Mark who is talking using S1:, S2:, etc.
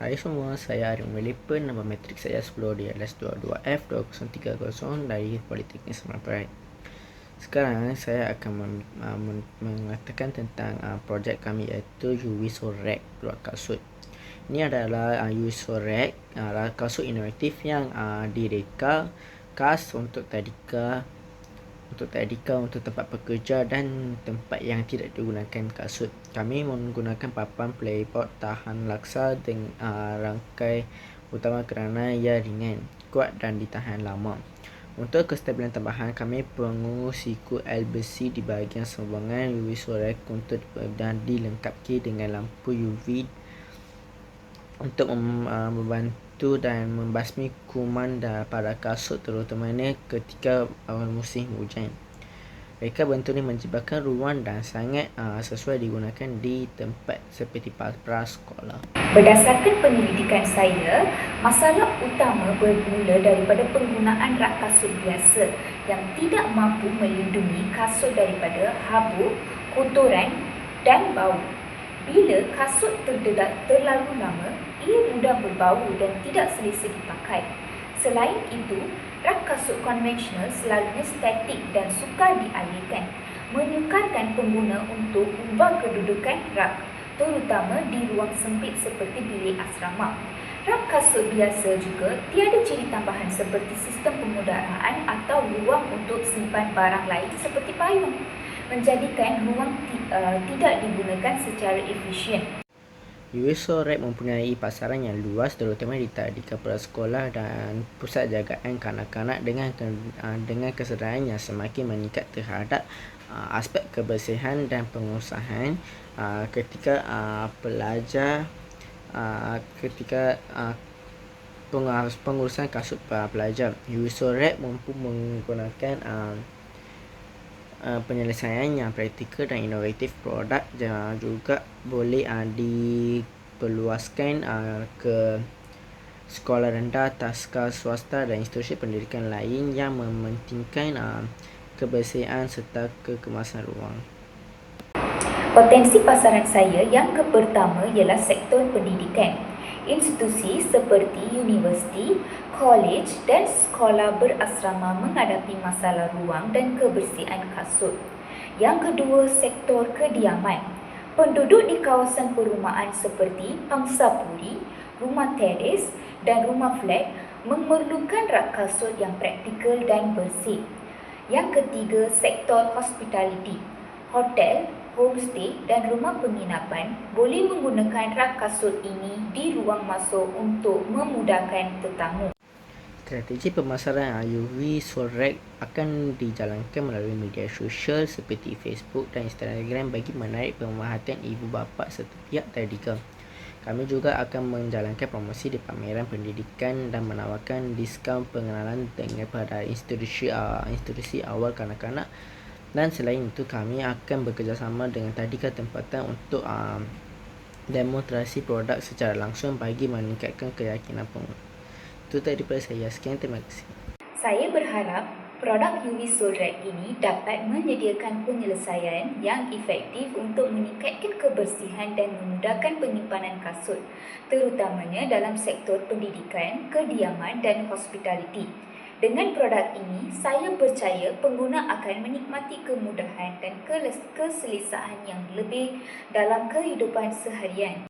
S1: Hai semua, saya Arif Melipen, nama matrik saya 10 di LS22F 2030 dari Politeknik Semarang. Sekarang saya akan mem- uh, mengatakan tentang uh, projek kami iaitu UV Sorek Keluar Kasut. Ini adalah uh, UV Sorek, uh, kasut inovatif yang uh, direka khas untuk tadika untuk tadika untuk tempat pekerja dan tempat yang tidak digunakan kasut. Kami menggunakan papan playboard tahan laksa dengan uh, rangkai utama kerana ia ringan, kuat dan ditahan lama. Untuk kestabilan tambahan, kami penggunaan siku L besi di bahagian sumbangan UV sorek untuk dan dilengkapi dengan lampu UV untuk membantu itu dan membasmi kuman pada kasut terutamanya ketika awal musim hujan. Mereka bentuk ini menciptakan ruang dan sangat uh, sesuai digunakan di tempat seperti prasekolah.
S2: Berdasarkan penyelidikan saya, masalah utama bermula daripada penggunaan rak kasut biasa yang tidak mampu melindungi kasut daripada habuk, kotoran dan bau. Bila kasut terdedak terlalu lama, ia mudah berbau dan tidak selesa dipakai. Selain itu, rak kasut konvensional selalunya statik dan sukar dialihkan, menyukarkan pengguna untuk ubah kedudukan rak, terutama di ruang sempit seperti bilik asrama. Rak kasut biasa juga tiada ciri tambahan seperti sistem pemudaraan atau ruang untuk simpan barang lain seperti payung menjadikan ruang uh, tidak digunakan secara efisien.
S1: USO Rap mempunyai pasaran yang luas terutama di tadika prasekolah dan pusat jagaan kanak-kanak dengan uh, dengan kesedaran yang semakin meningkat terhadap uh, aspek kebersihan dan pengusahaan uh, ketika uh, pelajar uh, ketika uh, pengurusan kasut pelajar. USO mampu menggunakan uh, Uh, penyelesaian yang praktikal dan inovatif produk juga boleh uh, diperluaskan uh, ke sekolah rendah, taska swasta dan institusi pendidikan lain yang mementingkan uh, kebersihan serta kekemasan ruang.
S2: Potensi pasaran saya yang pertama ialah sektor pendidikan institusi seperti universiti, kolej dan sekolah berasrama menghadapi masalah ruang dan kebersihan kasut. Yang kedua, sektor kediaman. Penduduk di kawasan perumahan seperti Pangsapuri, rumah teres dan rumah flat memerlukan rak kasut yang praktikal dan bersih. Yang ketiga, sektor hospitality. Hotel, homestay dan rumah penginapan boleh menggunakan rak kasut ini di ruang masuk untuk memudahkan tetamu.
S1: Strategi pemasaran UV Solrek akan dijalankan melalui media sosial seperti Facebook dan Instagram bagi menarik pemerhatian ibu bapa serta pihak tadika. Kami juga akan menjalankan promosi di pameran pendidikan dan menawarkan diskaun pengenalan dengan pada institusi uh, institusi awal kanak-kanak dan selain itu kami akan bekerjasama dengan tadika tempatan untuk um, demonstrasi produk secara langsung bagi meningkatkan keyakinan pengguna. Itu daripada saya. Sekian terima kasih.
S2: Saya berharap produk UV Solrek ini dapat menyediakan penyelesaian yang efektif untuk meningkatkan kebersihan dan memudahkan penyimpanan kasut, terutamanya dalam sektor pendidikan, kediaman dan hospitality. Dengan produk ini, saya percaya pengguna akan menikmati kemudahan dan keselesaan yang lebih dalam kehidupan seharian.